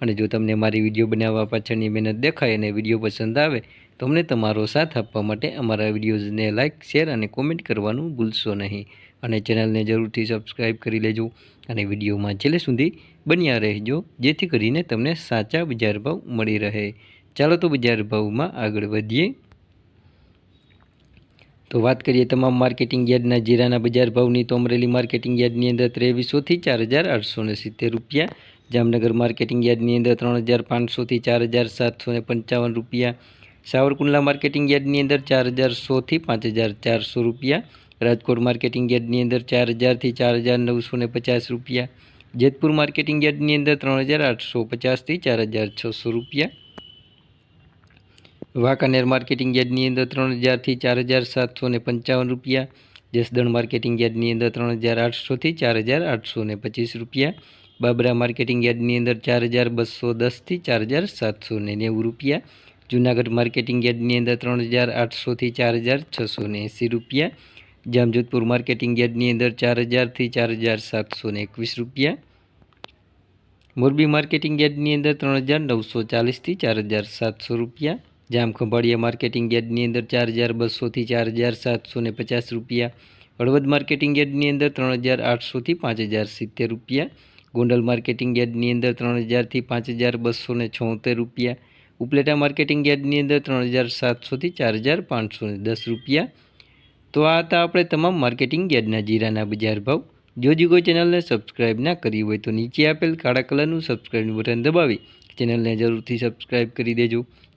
અને જો તમને મારી વીડિયો બનાવવા પાછળની મહેનત દેખાય અને વીડિયો પસંદ આવે તો અમને તમારો સાથ આપવા માટે અમારા વિડીયોઝને લાઇક શેર અને કોમેન્ટ કરવાનું ભૂલશો નહીં. અને ચેનલને જરૂરથી સબસ્ક્રાઈબ કરી લેજો અને વિડીયોમાં છેલ્લે સુધી બન્યા રહેજો, જેથી કરીને તમને સાચા બજાર ભાવ મળી રહે. ચાલો તો બજાર ભાવમાં આગળ વધીએ. તો વાત કરીએ તમામ માર્કેટિંગ યાર્ડના જીરાના બજાર ભાવની. તો અમરેલી માર્કેટિંગ યાર્ડની અંદર ત્રેવીસોથી ચાર હજાર આઠસો સિત્તેર રૂપિયા જામનગર માર્કેટિંગ યાર્ડની અંદર ત્રણ હજાર પાંચસોથી ચાર હજાર સાતસો ને પંચાવન રૂપિયા. સાવરકુંડલા માર્કેટિંગ યાર્ડની અંદર ચાર હજાર સોથી પાંચ હજાર ચારસો રૂપિયા. રાજકોટ માર્કેટિંગ યાર્ડની અંદર ચાર હજારથી ચાર હજાર નવસો ને પચાસ રૂપિયા. જેતપુર માર્કેટિંગ યાર્ડની અંદર ત્રણ હજાર આઠસો પચાસથી ચાર હજાર છસો રૂપિયા. વાંકાનેર માર્કેટિંગ યાર્ડની અંદર ત્રણ હજારથી ચાર હજાર સાતસો ને પંચાવન રૂપિયા. જસદણ માર્કેટિંગ યાર્ડની અંદર ત્રણ હજાર આઠસોથી ચાર હજાર આઠસો ને પચીસ રૂપિયા. બાબરા માર્કેટિંગ યાર્ડની અંદર ચાર હજાર બસો દસથી ચાર હજાર સાતસો ને નેવું રૂપિયા. જૂનાગઢ માર્કેટિંગ યાર્ડની અંદર ત્રણ હજાર આઠસોથી ચાર હજાર છસો ને એંસી રૂપિયા. જામજોધપુર માર્કેટિંગ યાર્ડની અંદર ચાર હજારથી ચાર હજાર સાતસો ને એકવીસ રૂપિયા. મોરબી માર્કેટિંગ યાર્ડની અંદર ત્રણ હજાર નવસો ચાલીસથી ચાર હજાર સાતસો રૂપિયા. જામ ખંભાળિયા માર્કેટિંગ યાર્ડની અંદર ચાર હજાર બસોથી ચાર હજાર સાતસો ને પચાસ રૂપિયા. હળવદ માર્કેટિંગ યાર્ડની અંદર ત્રણ હજાર આઠસોથી પાંચ હજાર સિત્તેર રૂપિયા. ગોંડલ માર્કેટિંગ યાર્ડની અંદર ત્રણ હજારથી પાંચ હજાર બસો ને છોતેર રૂપિયા. ઉપલેટા માર્કેટિંગ યાર્ડની અંદર ત્રણ હજાર સાતસોથી ચાર હજાર પાંચસો ને દસ રૂપિયા. તો આ હતા આપણે તમામ માર્કેટિંગ યાર્ડના જીરાના બજાર ભાવ. જો હજી કોઈ ચેનલને સબસ્ક્રાઇબ ના કરી હોય તો નીચે આપેલ કાળા કલરનું સબસ્ક્રાઇબનું બટન દબાવી. ચેનલને જરૂરથી સબસ્ક્રાઇબ કરી દેજો.